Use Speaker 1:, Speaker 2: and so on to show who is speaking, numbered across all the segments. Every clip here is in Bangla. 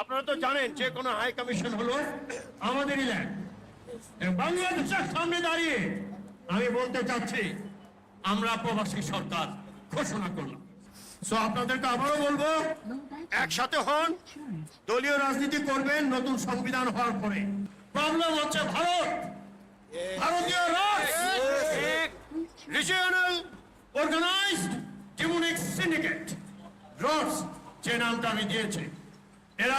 Speaker 1: আপনারা তো জানেন যে কোনো হাই কমিশন হলো আমাদেরই ল্যান্ড বাংলাদেশের সামনে দাঁড়িয়ে আমি বলতে চাচ্ছি, আমরা প্রবাসী সরকার ঘোষণা করলাম। সো আপনাদেরকে আবারও বলব, একসাথে হন, দলীয় রাজনীতি করবেন, নতুন সংবিধান হওয়ার পরে। প্রবলেম হচ্ছে ভারত। ভারতীয় অর্গানাইজড সিন্ডিকেট রডস, যে নামটা আমি দিয়েছি। এরা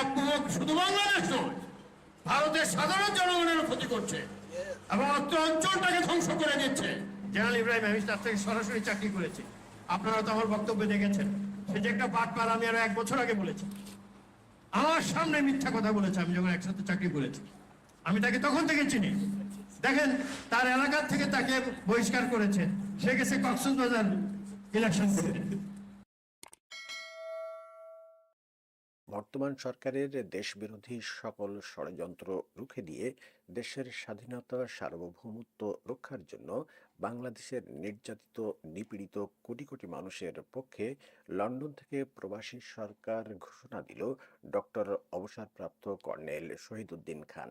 Speaker 1: শুধু বাংলাদেশ নয়, ভারতের সাধারণ জনগণের ক্ষতি করছে এবং অত্র অঞ্চলটাকে ধ্বংস করে দিচ্ছে। জেনারেল ইব্রাহিম আমি তার থেকে সরাসরি চাকরি করেছি। আপনারা তো আমার বক্তব্য দেখেছেন, সে যে একটা বাট পার আমি আরও এক বছর আগে বলেছি। আমার সামনে মিথ্যা কথা বলেছে, আমি যখন একসাথে চাকরি করেছি। আমি তাকে তখন থেকে চিনি। দেখেন, তার এলাকার থেকে তাকে বহিষ্কার করেছে। সে গেছে কক্সবাজার ইলেকশন করে
Speaker 2: বর্তমান সরকারের দেশবিরোধী সকল ষড়যন্ত্র রুখে দিয়ে দেশের স্বাধীনতা সার্বভৌমত্ব রক্ষার জন্য বাংলাদেশের নির্যাতিত, নিপীড়িত কোটি কোটি মানুষের পক্ষে লন্ডন থেকে প্রবাসী সরকার ঘোষণা দিল ডক্টর অবসরপ্রাপ্ত কর্নেল শহীদুদ্দিন খান।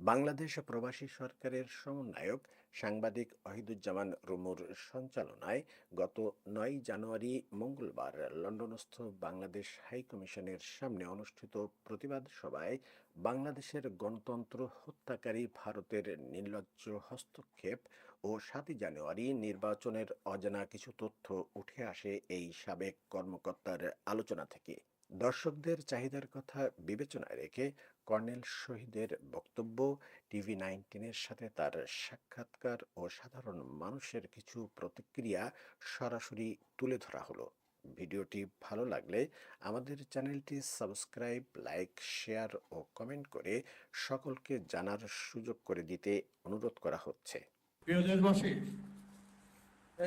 Speaker 2: বাংলাদেশ প্রবাসী সরকারের সমন্বয়ক সাংবাদিক অহিদুজ্জামান রুমুর সঞ্চালনায় গত নয় জানুয়ারি মঙ্গলবার লন্ডনস্থ বাংলাদেশ হাইকমিশনের সামনে অনুষ্ঠিত প্রতিবাদ সভায় বাংলাদেশের গণতন্ত্র হত্যাকারী ভারতের নির্লজ্জ হস্তক্ষেপ ও সাতই জানুয়ারি নির্বাচনের অজানা কিছু তথ্য উঠে আসে এই সাবেক কর্মকর্তার আলোচনা থেকে। দর্শকদের চাহিদার কথা বিবেচনায় রেখে কর্নেল শহীদের বক্তব্য, টিভি নাইনটিনের সাথে তার সাক্ষাৎকার ও সাধারণ মানুষের কিছু প্রতিক্রিয়া সরাসরি তুলে ধরা হলো। ভিডিওটি ভালো লাগলে আমাদের চ্যানেলটি সাবস্ক্রাইব, লাইক, শেয়ার ও কমেন্ট করে সকলকে জানার সুযোগ করে দিতে অনুরোধ করা হচ্ছে।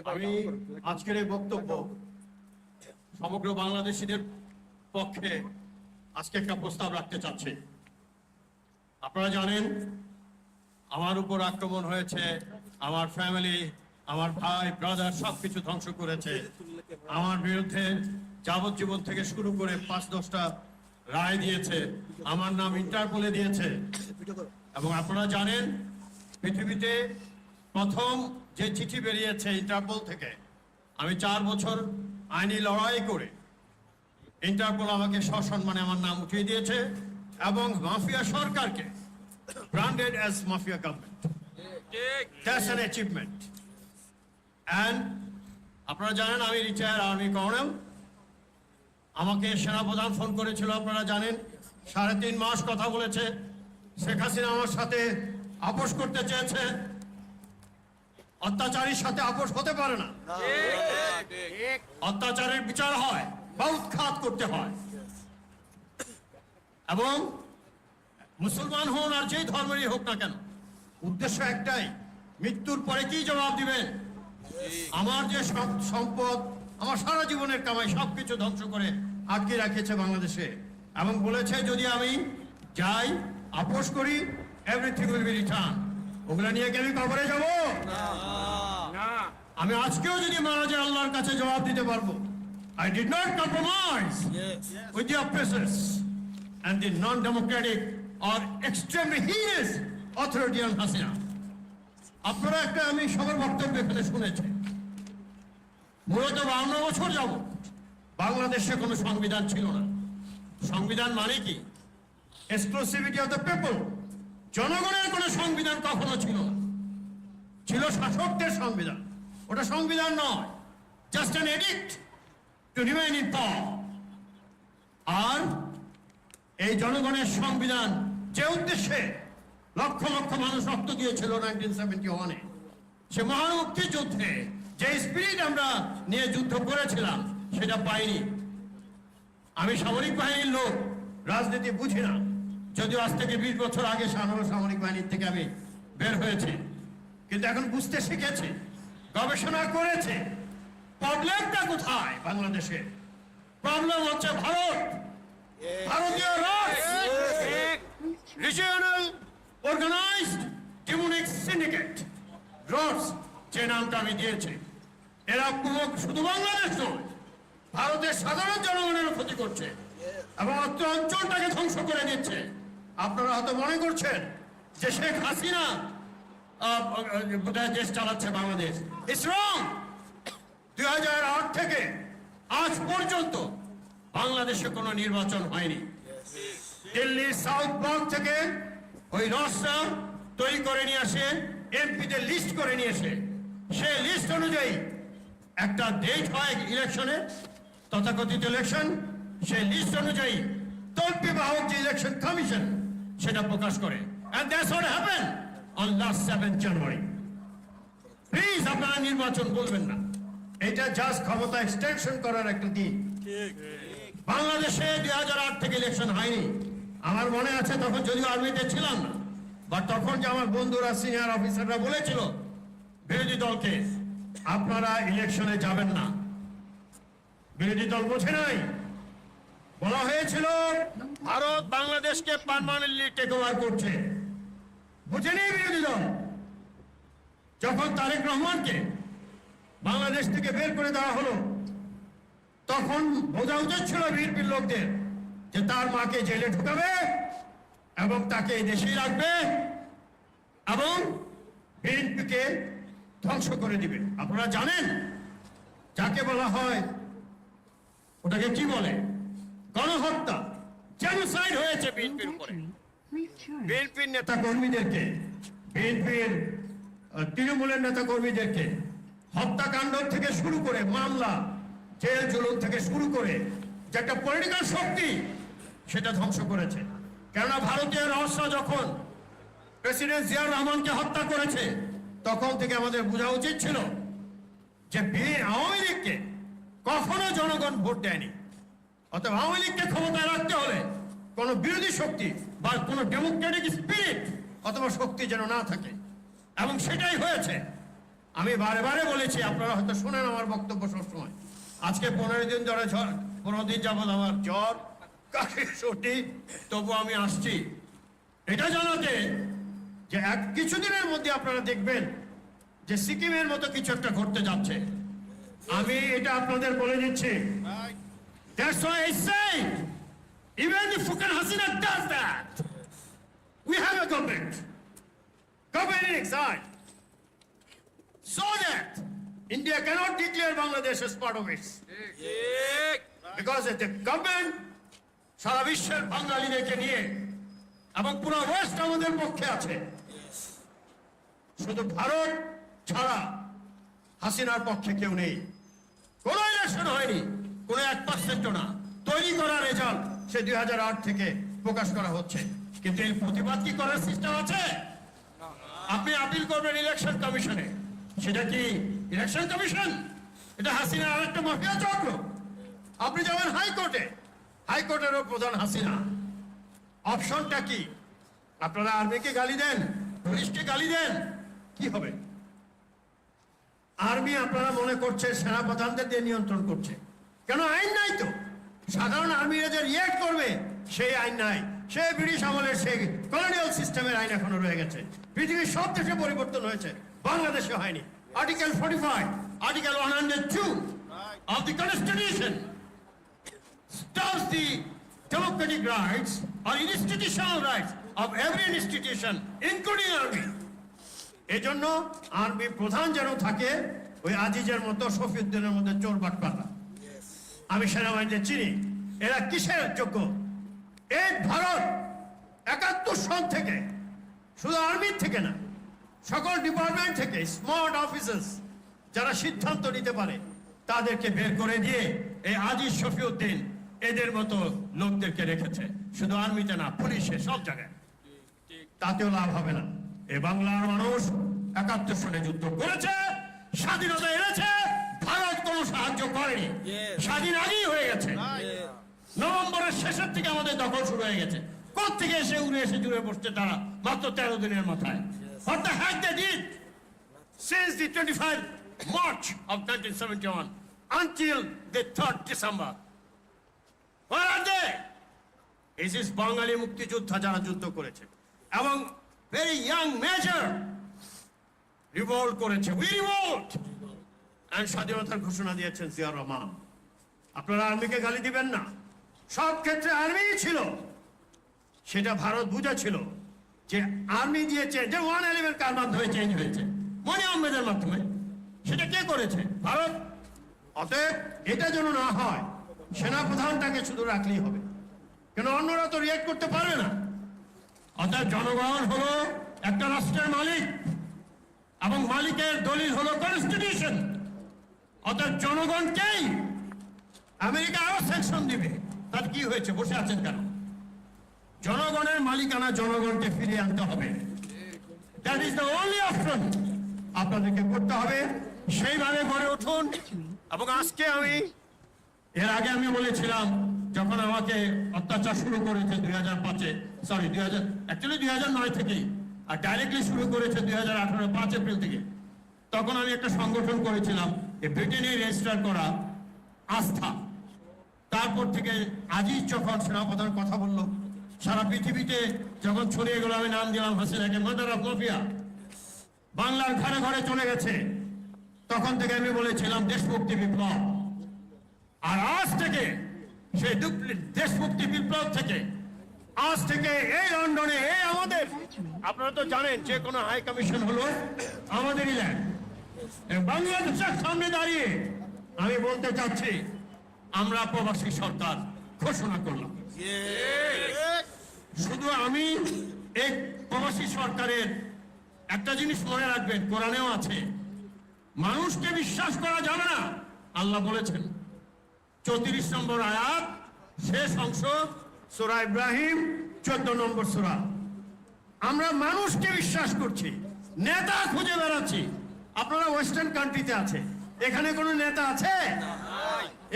Speaker 1: আমি আজকের এই বক্তব্য সমগ্র বাংলাদেশিদের পক্ষে আজকে একটা প্রস্তাব রাখতে চাচ্ছি। আপনারা জানেন, আমার উপর আক্রমণ হয়েছে, আমার ফ্যামিলি আমার ভাই ব্রাদার সবকিছু ধ্বংস করেছে। আমার বিরুদ্ধে যাবজ্জীবন থেকে শুরু করে পাঁচ দশটা রায় দিয়েছে, আমার নাম ইন্টারপোলে দিয়েছে। এবং আপনারা জানেন, পৃথিবীতে প্রথম যে চিঠি বেরিয়েছে ইন্টারপোল থেকে, আমি চার বছর আইনি লড়াই করে ইন্টারপোল আমাকে সসম্মানে আমার নাম উঠিয়ে দিয়েছে এবং মাফিয়া সরকারকে branded as mafia government that's an achievement and আপনারা জানেন আমি রিটায়ার আর্মি কর্নেল। আমাকে সেনাপ্রধান ফোন করেছিল, আপনারা জানেন। সাড়ে তিন মাস কথা বলেছে। শেখ হাসিনা আমার সাথে আপোষ করতে চেয়েছে। অত্যাচারীর সাথে আপোষ হতে পারে না। অত্যাচারের বিচার হয়। বা উৎখাত করতে হয়। এবং মুসলমান হন আর যেই ধর্মেরই হোক না কেন উদ্দেশ্য একটাই মৃত্যুর পরে কি জবাব দিবেন? আমার যে সম্পদ আমার সারা জীবনের কামাই সবকিছু ধ্বংস করে আটকে রাখেছে বাংলাদেশে এবং বলেছে যদি আমি যাই আপোষ করি এভরিথিং উইল বি রিটার্ন ওগুলা নিয়ে কি আমি কবরে যাব? আমি আজকেও যদি মারা যায় আল্লাহর কাছে জবাব দিতে পারব। I did not compromise with the oppressors and the non-democratic or extremely heinous authority on Hasina আপনারা একটা আমি সবার বক্তব্য এখানে শুনেছি। মূলত বাউন্ন বছর যাব বাংলাদেশে কোনো সংবিধান ছিল না। সংবিধান মানে কি? এক্সক্লুসিভিটি অফ দ্য পিপল জনগণের কোনো সংবিধান কখনো ছিল না। ছিল শাসকদের সংবিধান। ওটা সংবিধান নয়। Just an addict to remain in power আর এই জনগণের সংবিধান যে উদ্দেশ্যে লক্ষ লক্ষ মানুষ রক্ত দিয়েছিল নাইনটিন সেভেন্টি ওয়ানে, সে মহান মুক্তিযুদ্ধে যে স্পিরিট আমরা নিয়ে যুদ্ধ করেছিলাম, সেটা পাইনি। আমি সামরিক বাহিনীর লোক, রাজনীতি বুঝি না। যদিও আজ থেকে বিশ বছর আগে সামরিক বাহিনীর থেকে আমি বের হয়েছি। কিন্তু এখন বুঝতে শিখেছি, গবেষণা করেছে প্রবলেমটা কোথায় বাংলাদেশে? প্রবলেম হচ্ছে ভারত। ভারতীয় রিজিয়নাল অর্গানাইজড ডিমোনিক সিন্ডিকেট রডস, যে নামটা আমি দিয়েছি। এরা শুধু বাংলাদেশ নয়, ভারতের সাধারণ জনগণের ক্ষতি করছে এবং অঞ্চলটাকে ধ্বংস করে দিচ্ছে। আপনারা হয়তো মনে করছেন যে শেখ হাসিনা বোধহয় দেশ চালাচ্ছে বাংলাদেশ। ইটস রং দুই হাজার আট থেকে আজ পর্যন্ত বাংলাদেশে কোনো নির্বাচন হয়নি। দিল্লির সাউথ ব্লক থেকে ওই রসটা তৈরি করে নিয়ে আসে, এমপিদের লিস্ট করে নিয়ে এসে সে লিস্ট অনুযায়ী একটা ডেট হয় ইলেকশনের তথাকথিত ইলেকশন সেই লিস্ট অনুযায়ী তল্পি বাহক যে ইলেকশন কমিশন সেটা প্রকাশ করে। And that's what happened on last 7 January please আপনারা নির্বাচন বলবেন না। এটা জাস্ট ক্ষমতা এক্সটেনশন করার একটা দিন বাংলাদেশে দুই হাজার আট থেকে ইলেকশন হয়নি। আমার মনে আছে তখন যদিও আর্মিতে ছিলাম না বাট তখন যে আমার বন্ধুরা সিনিয়র অফিসাররা বলেছিল বিরোধী দলকে আপনারা ইলেকশনে যাবেন না। বিরোধী দল বোঝে নাই। বলা হয়েছিল ভারত বাংলাদেশকে পারমানেন্টলি টেক ওভার করছে। বুঝেনি বিরোধী দল। যখন তারেক রহমানকে বাংলাদেশ থেকে বের করে দেওয়া হলো। তখন বোঝা উচিত ছিল বিএনপির লোকদের যে তার মাকে জেলে ঢুকাবে এবং তাকে দেশেই রাখবে এবং বিএনপিকে ধ্বংস করে দিবে। আপনারা জানেন, যাকে বলা হয়, ওটাকে কি বলে? গণহত্যা, জেনোসাইড হয়েছে বিএনপির উপরে। বিএনপির নেতা কর্মীদেরকে বিএনপির তৃণমূলের নেতা কর্মীদেরকে হত্যাকাণ্ড থেকে শুরু করে মামলা, জেল জুলুম থেকে শুরু করে যে একটা পলিটিক্যাল শক্তি, সেটা ধ্বংস করেছে। কেননা ভারতীয় রহস্য যখন প্রেসিডেন্ট জিয়াউর রহমানকে হত্যা করেছে, তখন থেকে আমাদের বোঝা উচিত ছিল যে আওয়ামী লীগকে কখনো জনগণ ভোট দেয়নি। অতএব আওয়ামী লীগকে ক্ষমতায় রাখতে হলে কোন বিরোধী শক্তি বা কোন ডেমোক্রেটিক স্পিরিট অথবা শক্তি যেন না থাকে। এবং সেটাই হয়েছে আমি বারে বলেছি, আপনারা হয়তো শোনেন আমার বক্তব্য সবসময়। আজকে পনেরো দিন ধরে ঝড়, পনেরো দিন যাবৎ আমার জ্বর সর্দি, তবু আমি আসছি। এটা জানাতে যে এক কিছুদিনের মধ্যে আপনারা দেখবেন যে সিকিমের মতো কিছু একটা ঘটতে যাচ্ছে। আমি এটা আপনাদের বলে দিচ্ছি। That's why I. So that India cannot declare Bangladesh as part of it. Because the government সারা বিশ্বের বাঙালিদেরকে নিয়ে এবং পুরো ওয়েস্ট আমাদের পক্ষে আছে শুধু ভারত ছাড়া হাসিনার পক্ষে কেউ নেই। কোন ইলেকশন হয়নি কোন এক পার্সেন্টও না। তৈরি করা রেজাল্ট সে দুই হাজার আট থেকে প্রকাশ করা হচ্ছে। কিন্তু এর প্রতিবাদ কি করার সিস্টেম আছে? আপনি আপিল করবেন ইলেকশন কমিশনে সেটা কি ইলেকশন কমিশন এটা হাসিনার আরেকটা মাফিয়া চক্র। আপনি যাবেন হাইকোর্টে। হাইকোর্টেরও প্রধান হাসিনা। অপশনটা কি? আপনারা আর্মিকে গালি দেন, পুলিশকে গালি দেন, কি হবে? আর্মি আপনারা মনে করছে সেনা প্রধানদের দিয়ে নিয়ন্ত্রণ করছে। কেন আইন নাই তো? সাধারণ আর্মিরা যে রিয়েক্ট করবে, সেই আইন নাই। সে ব্রিটিশ আমলের সেই কলোনিয়াল সিস্টেমের আইন এখনও রয়ে গেছে। পৃথিবীর সব দেশে পরিবর্তন হয়েছে। বাংলাদেশে হয়নি। Article forty five article one hundred two of the constitution stops the democratic rights or institutional rights of every institution, including army. এজন্য আর্মি প্রধান যেন থাকে ওই আজিজের মতো শফিউদ্দিনের মধ্যে চোর বাটপালা আমি সেনাবাহিনীতে চিনি। এরা কিসের যোগ্য? এই ভারত একাত্তর সন থেকে। শুধু আর্মির থেকে না। সকল ডিপার্টমেন্ট থেকে স্মার্ট অফিসার্স যারা সিদ্ধান্ত নিতে পারে তাদেরকে বের করে দিয়ে এই আজিজ শফিউদ্দিন এদের মতো লোকদেরকে রেখেছে। শুধু আর্মিতে না পুলিশে সব জায়গায়। তাতেও লাভ হবে না। এ বাংলার মানুষ একাত্তর সনে যুদ্ধ করেছে স্বাধীনতা এনেছে ভারত কোনো সাহায্য করেনি। স্বাধীন আগেই হয়ে গেছে। নভেম্বরের শেষের থেকে আমাদের দখল শুরু হয়ে গেছে। থেকে এসে উড়ে এসে জুড়ে বসছে তারা মাত্র তেরো দিনের মাথায়। What the heck they did since the 25 March of 1971 until the 3rd December? Where are they? This is বাঙালি মুক্তিযোদ্ধা যারা যুদ্ধ করেছে এবং ভেরি ইয়াং মেজর রিভল্ট করেছে। উই রিভল্ট এন্ড স্বাধীনতার ঘোষণা দিয়েছেন জিয়াউর রহমান। আপনারা আর্মিকে গালি দিবেন না। সব ক্ষেত্রে আর্মি ছিল। সেটা ভারত বুঝেছিল। যে আর্মি দিয়েছে যে ওয়ান ইলেভেন কার মাধ্যমে চেঞ্জ হয়েছে? মনে আহমেদের মাধ্যমে। সেটা কে করেছে? ভারত। অতএব এটা যেন না হয়, সেনাপ্রধানটাকে শুধু রাখলেই হবে। কেন অন্যরা তো রিয়েক্ট করতে পারবে না। অতএব জনগণ হলো একটা রাষ্ট্রের মালিক, এবং মালিকের দলিল হলো কনস্টিটিউশন অর্থাৎ জনগণকেই আমেরিকা আরও সেকশন দিবে। তার কি হয়েছে? বসে আছেন কেন? জনগণের মালিকানা জনগণকে ফিরিয়ে আনতে হবে। That is the only option আপনাদেরকে করতে হবে। সেইভাবে গড়ে উঠুন। এবং আজকে আমি, এর আগে আমি বলেছিলাম, যখন আমাকে অত্যাচার শুরু করেছে দুই হাজার পাঁচে সরি দুই হাজার অ্যাকচুয়ালি দুই হাজার নয় থেকেই, আর ডাইরেক্টলি শুরু করেছে দুই হাজার আঠারো, পাঁচ এপ্রিল থেকে, তখন আমি একটা সংগঠন করেছিলাম যে ব্রিটেনে রেজিস্টার করা আস্থা। তারপর থেকে আজিজ যখন সেনাপ্রধান কথা বলল সারা পৃথিবীতে যখন ছড়িয়ে গেল, আমি নাম দিলাম হাসিনাকে মাদার অফ মাফিয়া বাংলার ঘরে ঘরে চলে গেছে। তখন থেকে আমি বলেছিলাম, দেশমুক্তি বিপ্লব। আর আজ থেকে সেই দেশমুক্তি বিপ্লব থেকে, আজ থেকে এই লন্ডনে, এই আমাদের, আপনারা তো জানেন যে কোনো হাই কমিশন হলো আমাদেরই ল্যান্ড বাংলাদেশের সামনে দাঁড়িয়ে আমি বলতে চাচ্ছি, আমরা প্রবাসী সরকার ঘোষণা করলাম। শুধু আমি, এই প্রবাসী সরকারের একটা জিনিস মনে রাখবেন, কোরআনেও আছে। মানুষকে বিশ্বাস করা যাবে না, আল্লাহ বলেছেন। চৌত্রিশ নম্বর আয়াত, শেষ অংশ, সুরা ইব্রাহিম, চোদ্দ নম্বর সোরা। আমরা মানুষকে বিশ্বাস করছি, নেতা খুঁজে বেড়াচ্ছি। আপনারা ওয়েস্টার্ন কান্ট্রিতে আছে। এখানে কোনো নেতা আছে?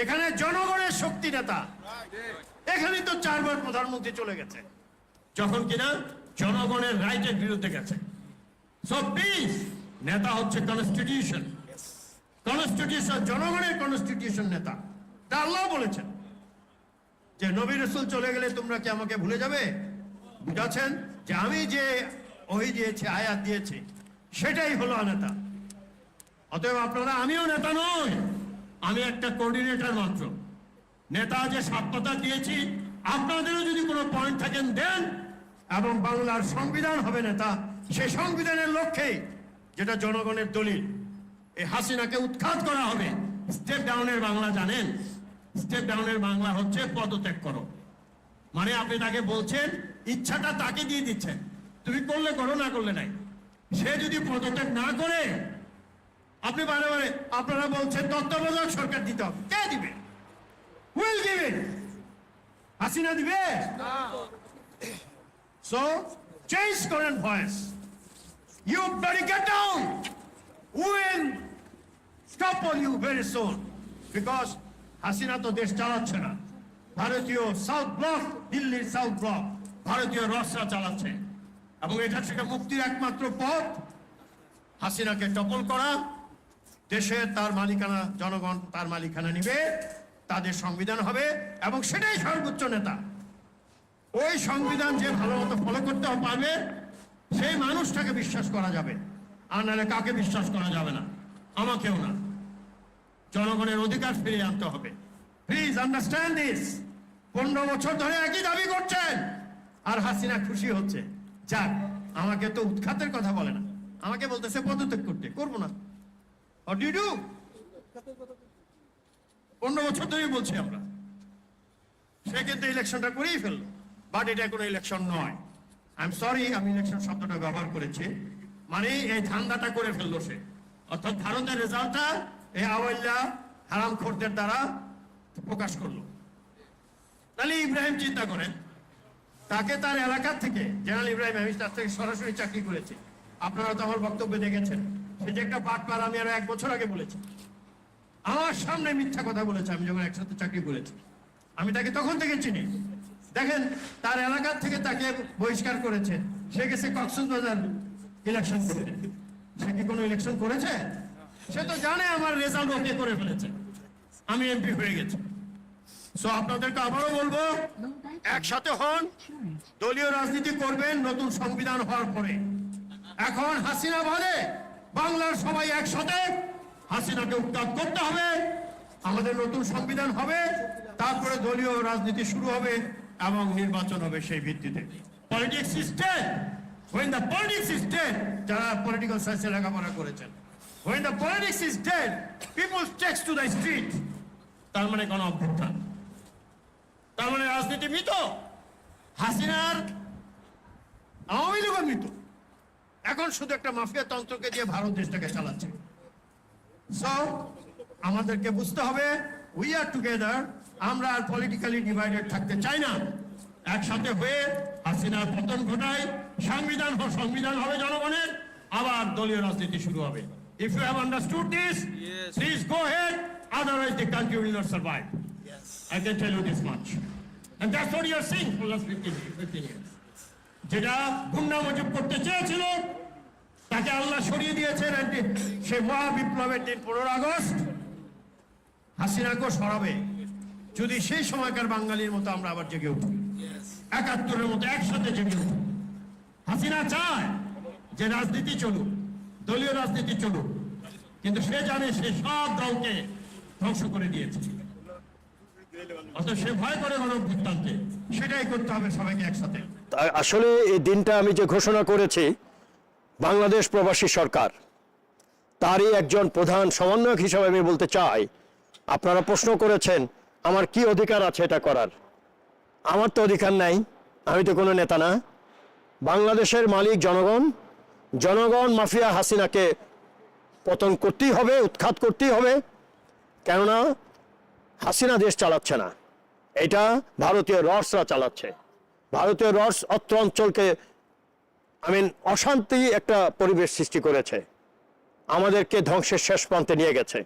Speaker 1: এখানে জনগণের শক্তি নেতা। এখানে তো চারবার প্রধানমন্ত্রী চলে গেছে। যখন কিনা জনগণের রাইটের বিরুদ্ধে গেছে। সব প্লিজ নেতা হচ্ছে কনস্টিটিউশন কনস্টিটিউশন জনগণের কনস্টিটিউশন নেতা। তা আল্লাহ বলেছেন। যে নবী রসুল চলে গেলে তোমরা কি আমাকে ভুলে যাবে? বুঝাচ্ছেন যে আমি যে ওই দিয়েছি আয়াত দিয়েছি সেটাই হলো নেতা। অতএব আপনারা আমিও নেতা নই। আমি একটা কোঅর্ডিনেটর মাত্র। নেতা যে সাক্ষতা দিয়েছি আপনাদেরও যদি কোনো পয়েন্ট থাকেন, দেন। এবং বাংলার সংবিধান হবে নেতা সেই সংবিধানের লক্ষ্যে, যেটা জনগণের দলিল। এই হাসিনাকে উৎখাত করা হবে। স্টেপ ডাউনের বাংলা জানেন। স্টেপ ডাউনের বাংলা হচ্ছে পদত্যাগ করো। মানে আপনি তাকে বলছেন, ইচ্ছাটা তাকে দিয়ে দিচ্ছেন। তুমি করলে করো, না করলে নাই। সে যদি পদত্যাগ না করে, আপনি বারে বারে, আপনারা বলছেন তত্ত্বাবধায়ক সরকার দিতে হবে। কে দিবে? উইল it হাসিনা দিবে? সো চেঞ্জ করেন voice you bloody get down will stop on you very soon because Hasina তো দেশ চালাচ্ছে না। ভারতীয় সাউথ ব্লক দিল্লির সাউথ ব্লক ভারতীয় রসরা চালাচ্ছে। এবং এটা থেকে মুক্তির একমাত্র পথ, হাসিনাকে টপল করা। দেশে তার মালিকানা, জনগণ তার মালিকানা নিবে। তাদের সংবিধান হবে এবং সেটাই সর্বোচ্চ নেতা। ওই সংবিধান যে ভালো মতো ফলো করতে পারবে, সেই মানুষটাকে বিশ্বাস করা যাবে। আর নাহলে কাকে বিশ্বাস করা যাবে না? আমাকেও না। জনগণের অধিকার ফিরিয়ে আনতে হবে। প্লিজ আন্ডারস্ট্যান্ড দিস পনেরো বছর ধরে একই দাবি করছেন। আর হাসিনা খুশি হচ্ছে। যাক, আমাকে তো উৎখাতের কথা বলে না। আমাকে বলতেছে পদত্যাগ করতে। করব না। Do? পনেরো বছর ধরেই বলছি আমরা। সে কিন্তু ইলেকশনটা করেই ফেলল। বাট এটা কোনো ইলেকশন নয়। আই এম সরি আমি ইলেকশন শব্দটা ব্যবহার করেছি। মানে এই ধান্দাটা করে ফেলল সে। অর্থাৎ ভারতের রেজাল্টটা এই আওয়াল্লা হারাম খোরদের দ্বারা প্রকাশ করল। তাহলে ইব্রাহিম চিন্তা করেন, তাকে তার এলাকার থেকে জেনারেল ইব্রাহিম আমি তার থেকে সরাসরি চাকরি করেছি। আপনারা তো আমার বক্তব্য দেখেছেন। সে যে একটা পাট পার আমি আরও এক বছর আগে বলেছি। আমার সামনে মিথ্যা কথা বলেছে, আমি যখন একসাথে চাকরি করেছি। আমি তাকে তখন থেকে চিনি। দেখেন, তার এলাকার থেকে তাকে বহিষ্কার করেছে। সে গেছে কক্সবাজার ইলেকশন সে কি কোনো ইলেকশন করেছে? সে তো জানে আমার রেজাল্ট ওকে করে ফেলেছে। আমি এমপি হয়ে গেছি। সো আপনাদেরকে আবারও বলব, একসাথে হন, দলীয় রাজনীতি করবেন, নতুন সংবিধান হওয়ার পরে। এখন হাসিনা বলে, বাংলার সবাই একসাথে। হাসিনাকে উৎখাত করতে হবে, আমাদের নতুন সংবিধান হবে, তারপরে দলীয় রাজনীতি শুরু হবে
Speaker 3: এবং নির্বাচন হবে সেই ভিত্তিতে। Politics system when the is dead, যারা পলিটিক্যাল সায়েন্সে লেখাপড়া করেছেন when the politics is dead, people takes to the street. তার মানে কোন অভ্যুত্থান। তার মানে রাজনীতি মৃত। হাসিনার আওয়ামী লীগের মৃত। এখন শুধু একটা মাফিয়া তন্ত্রকে দিয়ে ভারত দেশটাকে চালাচ্ছে। সো আমাদেরকে বুঝতে হবে উই আর টুগেদার আমরা আর পলিটিক্যালি ডিভাইডেড থাকতে চাই না একসাথে হয়ে হাসিনার পতন ঘটাই সংবিধান সংবিধান হবে জনগণের আবার দলীয় রাজনীতি শুরু হবে if you have understood this please go head otherwise the country will not survive I can tell you this much. And that's what you are seeing for the last 15 years. 15 years. যেটা গুন্ডা মজুব করতে চেয়েছিল তাকে আল্লাহ সরিয়ে দিয়েছেন সে মহা বিপ্লবের দিন পনেরো আগস্ট। হাসিনাকেও সরাবে। যদি সেই সময়কার বাঙালির মতো আমরা আবার জেগে উঠি। একাত্তরের মতো একসাথে জেগে উঠি। হাসিনা চায় যে রাজনীতি চলুক, দলীয় রাজনীতি চলুক। কিন্তু সে জানে সে সব দলকে ধ্বংস করে দিয়েছে। অত সে ভয় করে গণভ্যুত্থানকে সেটাই করতে হবে সবাইকে একসাথে।
Speaker 1: আসলে এই দিনটা আমি যে ঘোষণা করেছি বাংলাদেশ প্রবাসী সরকার। তারই একজন প্রধান সমন্বয়ক হিসাবে আমি বলতে চাই, আপনারা প্রশ্ন করেছেন, আমার কি অধিকার আছে এটা করার? আমার তো অধিকার নাই, আমি তো কোনো নেতা না। বাংলাদেশের মালিক জনগণ জনগণ মাফিয়া হাসিনাকে পতন করতেই হবে, উৎখাত করতেই হবে, কেননা হাসিনা দেশ চালাচ্ছে না। এটা ভারতীয় রসরা চালাচ্ছে। ভারতীয় রস অত্র অঞ্চলকে আই মিন অশান্তি একটা পরিবেশ সৃষ্টি করেছে। আমাদেরকে ধ্বংসের শেষ প্রান্তে নিয়ে গেছে।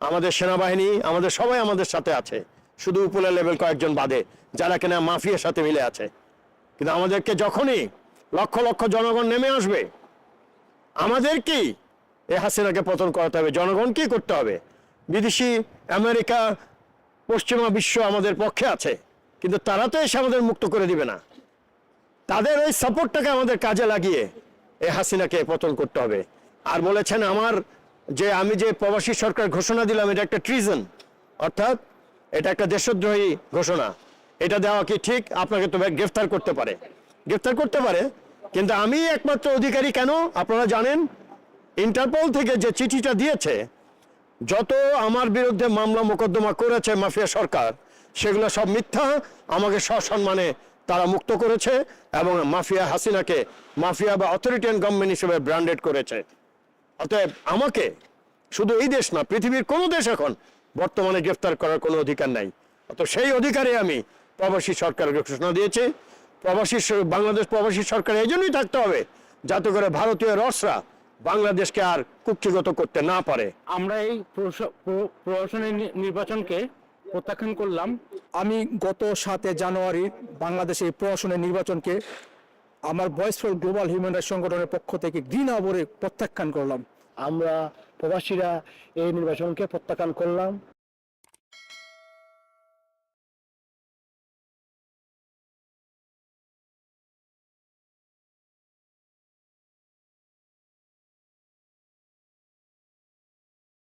Speaker 1: আমাদের সেনাবাহিনী, আমাদের সবাই আমাদের সাথে আছে। শুধু উপরের লেভেল কয়েকজন বাদে, যারা কিনা মাফিয়ার সাথে মিলে আছে। কিন্তু আমাদেরকে যখনই লক্ষ লক্ষ জনগণ নেমে আসবে আমাদেরকেই এ হাসিনাকে পতন করাতে হবে? জনগণ কি করতে হবে? বিদেশি আমেরিকা, পশ্চিমা বিশ্ব আমাদের পক্ষে আছে, কিন্তু তারা তো এসে আমাদের মুক্ত করে দিবে না। তাদের ওই সাপোর্টটাকে আমাদের কাজে লাগিয়ে এই হাসিনাকে পতন করতে হবে। আর বলেছেন আমার যে আমি যে প্রবাসী সরকার ঘোষণা দিলাম, এটা একটা ট্রিজন অর্থাৎ এটা একটা দেশদ্রোহী ঘোষণা। এটা দেওয়া কি ঠিক? আপনাকে তো গ্রেফতার করতে পারে। গ্রেফতার করতে পারে, কিন্তু আমি একমাত্র অধিকারী কেন? আপনারা জানেন, ইন্টারপোল থেকে যে চিঠিটা দিয়েছে, যত আমার বিরুদ্ধে মামলা মোকদ্দমা করেছে মাফিয়া সরকার, সেগুলো সব মিথ্যা। আমাকে সসম্মানে তারা মুক্ত করেছে এবং মাফিয়া হাসিনাকে মাফিয়া বা অথরিটিয়ান গভর্নমেন্ট হিসেবে ব্র্যান্ডেড করেছে। অতএব আমাকে শুধু এই দেশ না, পৃথিবীর কোনো দেশ এখন বর্তমানে গ্রেফতার করার কোনো অধিকার নাই। অত সেই অধিকারে আমি প্রবাসী সরকারের ঘোষণা দিয়েছি। প্রবাসী বাংলাদেশ প্রবাসী সরকার এই জন্যই থাকতে হবে যাতে করে ভারতীয় রসরা বাংলাদেশকে আর কুক্ষিগত করতে না পারে।
Speaker 4: আমরা এই প্রশাসনের নির্বাচনকে প্রত্যাখ্যান করলাম।
Speaker 5: আমি গত সাতে জানুয়ারি বাংলাদেশে প্রশাসনের নির্বাচনকে আমার voice for global human rights সংগঠনের পক্ষ থেকে ঘৃণা প্রত্যাখ্যান করলাম।
Speaker 1: আমরা প্রবাসীরা এই নির্বাচনকে প্রত্যাখ্যান করলাম।